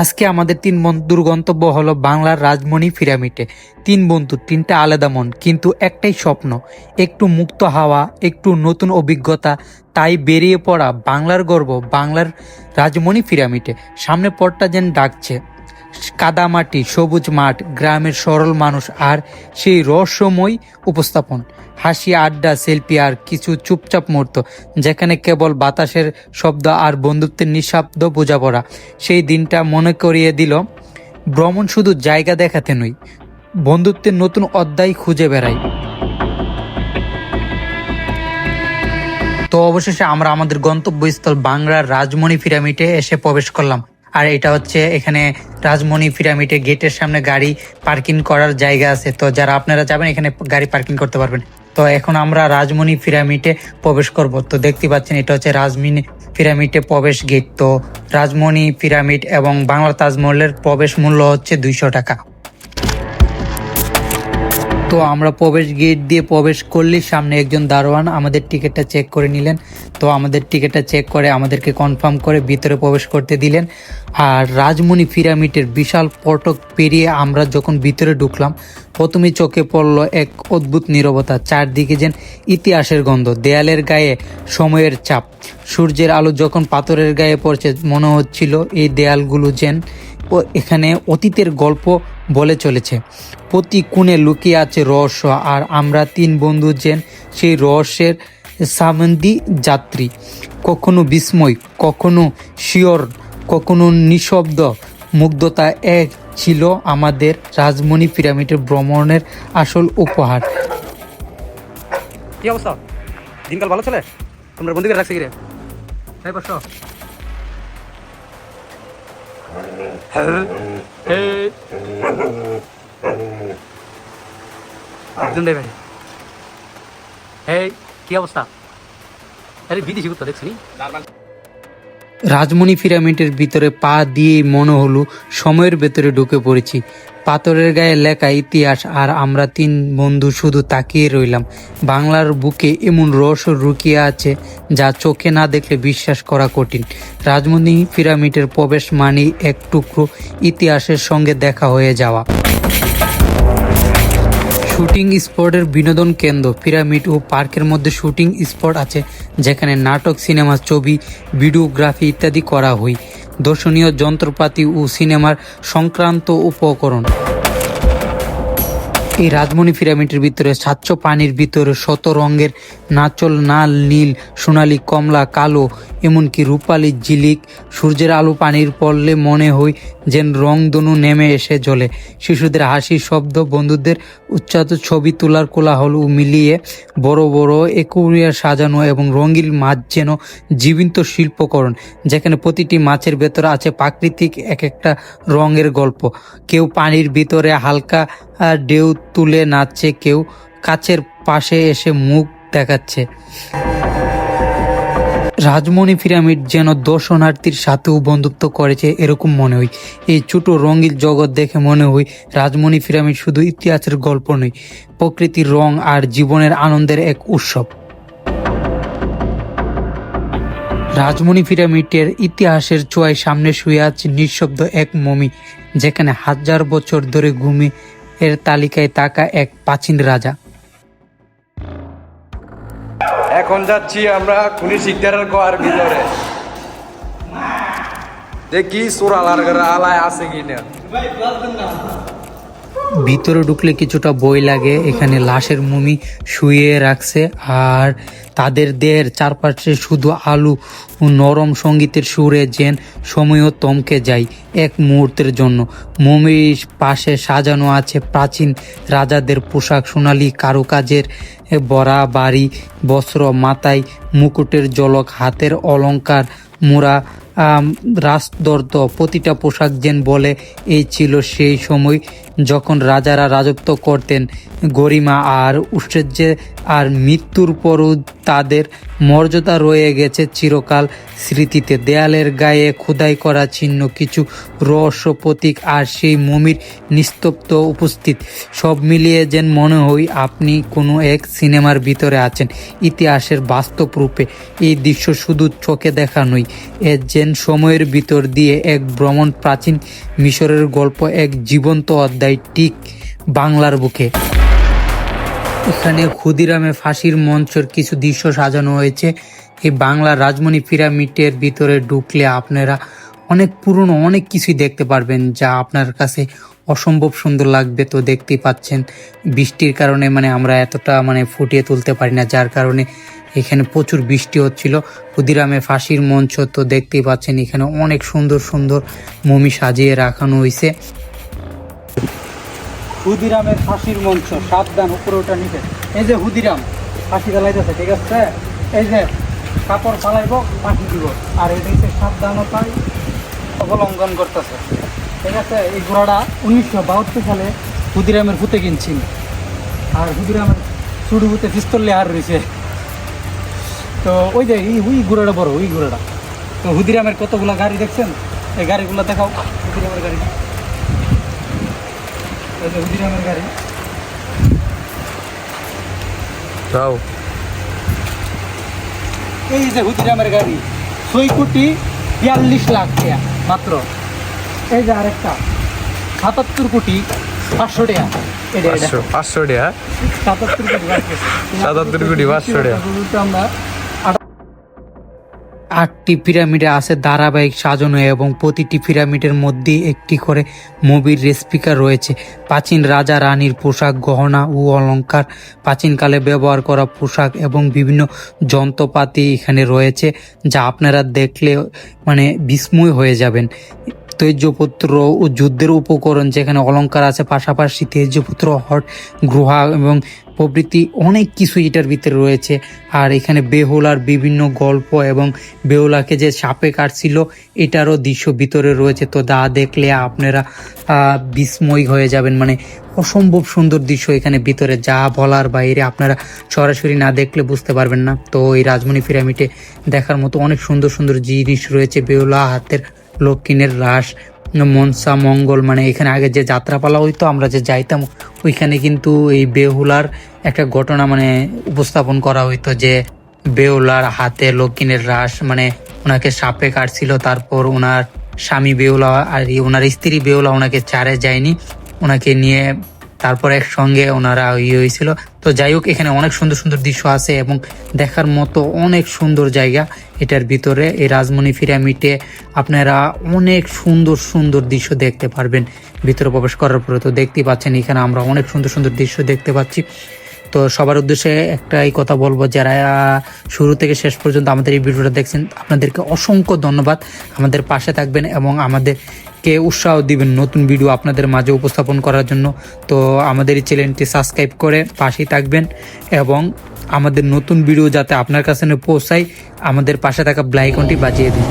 আজকে আমাদের তিন বন্ধুর গন্তব্য হলো বাংলার রাজমণি পিরামিডে। তিন বন্ধু, তিনটা আলাদা মন, কিন্তু একটাই স্বপ্ন, একটু মুক্ত হাওয়া, একটু নতুন অভিজ্ঞতা, তাই বেরিয়ে পড়া বাংলার গর্ব, বাংলার রাজমণি পিরামিডে। সামনে পথটা যেন ডাকছে। কাদামাটি, সবুজ মাঠ, গ্রামের সরল মানুষ আর সেই রহস্যময় উপস্থাপন। হাসি, আড্ডা, সেলফি আর কিছু চুপচাপ মুহূর্ত, যেখানে কেবল বাতাসের শব্দ আর বন্ধুত্বের নিঃশব্দ বোঝাপড়া। সেই দিনটা মনে করিয়ে দিল, ভ্রমণ শুধু জায়গা দেখাতে নয়, বন্ধুত্বের নতুন অধ্যায় খুঁজে বেড়াই। তো অবশেষে আমরা আমাদের গন্তব্যস্থল বাংলার রাজমণি পিরামিডে এসে প্রবেশ করলাম। আর এটা হচ্ছে এখানে রাজমণি পিরামিডে গেটের সামনে গাড়ি পার্কিং করার জায়গা আছে। তো যারা আপনারা যাবেন, এখানে গাড়ি পার্কিং করতে পারবেন। তো এখন আমরা রাজমণি পিরামিডে প্রবেশ করব। তো দেখতে পাচ্ছেন, এটা হচ্ছে রাজমণি পিরামিডে প্রবেশ গেট। তো রাজমণি পিরামিড এবং বাংলা তাজমহলের প্রবেশ মূল্য হচ্ছে দুইশো টাকা। তো আমরা প্রবেশ গেট দিয়ে প্রবেশ করলেই সামনে একজন দারোয়ান আমাদের টিকিটটা চেক করে নিলেন। তো আমাদের টিকিটটা চেক করে আমাদেরকে কনফার্ম করে ভিতরে প্রবেশ করতে দিলেন। আর রাজমণি পিরামিডের বিশাল পটক পেরিয়ে আমরা যখন ভিতরে ঢুকলাম প্রথমে চোখে পড়ল এক অদ্ভুত নীরবতা, চারদিকে যেন ইতিহাসের গন্ধ, দেয়ালের গায়ে সময়ের চাপ। সূর্যের আলো যখন পাথরের গায়ে পড়ছে, মনে হচ্ছিল এই দেয়ালগুলো যেন ও এখানে অতীতের গল্প বলে চলেছে, প্রতি কোণে লুকিয়ে আছে রহস্য, আর আমরা তিন বন্ধু যেন সেই রহস্যের সামন্দি যাত্রী। কখনো বিস্ময়, কখনো শিওর কখনো নিঃশব্দ মুগ্ধতা এক ছিল আমাদের রাজমণি পিরামিডের ভ্রমণের আসল উপহার। কি অবস্থা? দিনকাল ভালো চলে? তোমরা বন্ধুকে রাখছে কি রে এই এই কি অবস্থা আরে বিদেশি কুত্তা দেখছি রাজমণি পিরামিডের ভিতরে পা দিয়ে মনে হলো সময়ের ভেতরে ঢুকে পড়েছি। পাথরের গায়ে লেখা ইতিহাস আর আমরা তিন বন্ধু শুধু তাকিয়ে রইলাম। বাংলার বুকে এমন রহস্য লুকিয়ে আছে যা চোখে না দেখলে বিশ্বাস করা কঠিন। রাজমণি পিরামিডের প্রবেশ মানেই এক টুকরো ইতিহাসের সঙ্গে দেখা হয়ে যাওয়া। শুটিং স্পটের বিনোদন কেন্দ্র, পিরামিড ও পার্কের মধ্যে শুটিং স্পট আছে যেখানে নাটক, সিনেমা, ছবি, ভিডিওগ্রাফি ইত্যাদি করা হয়। দর্শনীয় যন্ত্রপাতি ও সিনেমার সংক্রান্ত উপকরণ। এই রাজমণি পিরামিডের ভিতরে স্বচ্ছ পানির ভিতরে শত রঙের নাচল, নাল, নীল, সোনালি, কমলা, কালো, এমনকি রূপালি ঝিলিক। সূর্যের আলো পানির পড়লে মনে হয় যেন রংধনু নেমে এসে জ্বলে। শিশুদের হাসি শব্দ বন্ধুদের উচ্চাত ছবি তোলার কোলাহল মিলিয়ে বড় বড় একুরিয়া সাজানো এবং রঙিন মাছ যেন জীবন্ত শিল্পকরণ, যেখানে প্রতিটি মাছের ভেতরে আছে প্রাকৃতিক এক একটা রঙের গল্প। কেউ পানির ভিতরে হালকা ডেউ তুলে নাচছে, কেউ কাছের পাশে এসে মুখ দেখাচ্ছে। রাজমণি পিরামিড যেন দর্শনার্থীর সাথেও বন্ধুত্ব করেছে এরকম মনে হয়। এই ছোট রঙিন জগৎ দেখে মনে হয় রাজমণি পিরামিড শুধু ইতিহাসের গল্প নয়, প্রকৃতির রং আর জীবনের আনন্দের এক উৎসব। রাজমণি পিরামিডের ইতিহাসের চোয়ায় সামনে শুয়ে আছে নিঃশব্দ এক মমি, যেখানে হাজার বছর ধরে ঘুমিয়ে এর তালিকায় তাকা এক প্রাচীন রাজা। এখন যাচ্ছি আমরা খুনি শিকদারের গোয়ার ভিতরে। দেখি সুরালার আলায় আছে কিনা। ভিতরে ঢুকলে কিছুটা বই লাগে, এখানে লাশের মুমি শুয়ে রাখছে, আর তাদের দেহের চারপাশে শুধু আলু নরম সঙ্গীতের সুরে যেন সময়ও তমকে যায় এক মুহূর্তের জন্য। মমির পাশে সাজানো আছে প্রাচীন রাজাদের পোশাক, সোনালি কারুকাজের বড়া, বাড়ি, বস্ত্র, মাথায় মুকুটের জলক হাতের অলংকার মোড়া রাজদর্দ প্রতিটা পোশাক যেন বলে, এই ছিল সেই সময় যখন রাজারা রাজত্ব করতেন। গরিমা আর ঐশ্বর্যে আর মৃত্যুর পরও তাদের মর্যাদা রয়ে গেছে চিরকাল স্মৃতিতে। দেয়ালের গায়ে খোদাই করা চিহ্ন, কিছু রহস্য প্রতীক আর সেই মমির নিস্তব্ধ উপস্থিত। সব মিলিয়ে যেন মনে হয় আপনি কোনো এক সিনেমার ভিতরে আছেন, ইতিহাসের বাস্তব রূপে। এই দৃশ্য শুধু চোখে দেখা নয়, এ যেন সময়ের ভিতর দিয়ে এক ভ্রমণ প্রাচীন মিশরের গল্প, এক জীবন্ত অধ্যায় ঠিক বাংলার বুকে। এখানে ক্ষুদিরামে ফাঁসির মঞ্চের কিছু দৃশ্য সাজানো হয়েছে। এই বাংলার রাজমণি পিরামিডের ভিতরে ঢুকলে আপনারা অনেক পুরনো অনেক কিছুই দেখতে পারবেন, যা আপনার কাছে অসম্ভব সুন্দর লাগবে তো দেখতেই পাচ্ছেন। বৃষ্টির কারণে মানে আমরা এতটা মানে ফুটিয়ে তুলতে পারি না, যার কারণে এখানে প্রচুর বৃষ্টি হচ্ছিল। ক্ষুদিরামে ফাঁসির মঞ্চ তো দেখতেই পাচ্ছেন, এখানে অনেক সুন্দর সুন্দর মমি সাজিয়ে রাখানো হয়েছে হুদিরামের ফাঁসির মঞ্চ, সাবধান, উপরে ওটা নিচে। এই যে হুদিরাম, ফাঁসি চালাইতেছে ঠিক আছে? এই যে কাপড় ফালাইব, ফাঁসি দিব। আর এই দিকে সাবধানতায় অবলম্বন করতেছে। ঠিক আছে? এই ঘোড়াটা উনিশশো বাহাত্তর সালে হুদিরামের ভূতে কিনছি আর হুদিরামের চুড়ি ভূতে পিস্তল লেহার রয়েছে। তো ওই যে এই হুই ঘোড়াটা বড়, ওই ঘোড়াটা। তো হুদিরামের কতগুলো গাড়ি দেখছেন? এই গাড়িগুলো দেখাও। হুদিরামের গাড়ি। গাড়ি। যাও এই যে হুদিরামের গাড়ি ছয় কোটি বিয়াল্লিশ লাখ টাকা মাত্র। এই যে আরেকটা সাতাত্তর কোটি পাঁচশো টাকা। পাঁচশো পাঁচশো টাকা। সাতাত্তর কোটি বাকি আছে। 77 কোটি 500 টাকা। আমরা আটটি পিরামিডে আছে ধারাবাহিক সাজানো এবং প্রতিটি পিরামিডের মধ্যে একটি করে মুভির স্পিকার রয়েছে। প্রাচীন রাজা রানীর পোশাক, গহনা ও অলঙ্কার প্রাচীনকালে ব্যবহার করা পোশাক এবং বিভিন্ন যন্ত্রপাতি এখানে রয়েছে, যা আপনারা দেখলে মানে বিস্ময় হয়ে যাবেন। তেজপত্র ও যুদ্ধের উপকরণ যেখানে অলঙ্কার আছে, পাশাপাশি তেজপত্র, হট গ্রহা এবং প্রভৃতি অনেক কিছু এটার ভিতরে রয়েছে। আর এখানে বেহুলার বিভিন্ন গল্প এবং বেহুলাকে যে সাপে কাটছিল, এটারও দৃশ্য ভিতরে রয়েছে। তো দা দেখলে আপনারা বিস্ময় হয়ে যাবেন। মানে অসম্ভব সুন্দর দৃশ্য এখানে ভিতরে। যা বলার বাইরে আপনারা সরাসরি না দেখলে বুঝতে পারবেন না। তো এই রাজমণি পিরামিডে দেখার মতো অনেক সুন্দর সুন্দর জিনিস রয়েছে। বেহুলা হাতের লক্ষ্মীনের রাস মনসা, মঙ্গল মানে এখানে আগে যে যাত্রাপালা হইতো, আমরা যে যাইতাম, ওইখানে কিন্তু এই বেহুলার একটা ঘটনা মানে উপস্থাপন করা হইতো যে বেহুলার হাতে লক্ষ্মীনের রাস মানে ওনাকে সাপে কাটছিল, তারপর ওনার স্বামী বেহুলা আর ওনার স্ত্রী বেহুলা ওনাকে চারে যায়নি, ওনাকে নিয়ে তারপর একসঙ্গে ওনারা ইয়ে হয়েছিল। তো যাই হোক, এখানে অনেক সুন্দর সুন্দর দৃশ্য আছে এবং দেখার মতো অনেক সুন্দর জায়গা। এটার ভিতরে এই রাজমণি পিরামিডে আপনারা অনেক সুন্দর সুন্দর দৃশ্য দেখতে পারবেন। ভিতরে প্রবেশ করার পরে তো দেখতেই পাচ্ছেন, এখানে আমরা অনেক সুন্দর সুন্দর দৃশ্য দেখতে পাচ্ছি। তো সবার উদ্দেশ্যে একটাই কথা বলব, যারা শুরু থেকে শেষ পর্যন্ত আমাদের এই ভিডিওটা দেখছেন, আপনাদেরকে অসংখ্য ধন্যবাদ। আমাদের পাশে থাকবেন এবং আমাদেরকে উৎসাহ দিবেন নতুন ভিডিও আপনাদের মাঝে উপস্থাপন করার জন্য, তো আমাদের এই চ্যানেলটি সাবস্ক্রাইব করে পাশেই থাকবেন এবং আমাদের নতুন ভিডিও যাতে আপনার কাছে পৌঁছায়, আমাদের পাশে থাকা ব্লাইকনটি বাজিয়ে দিন।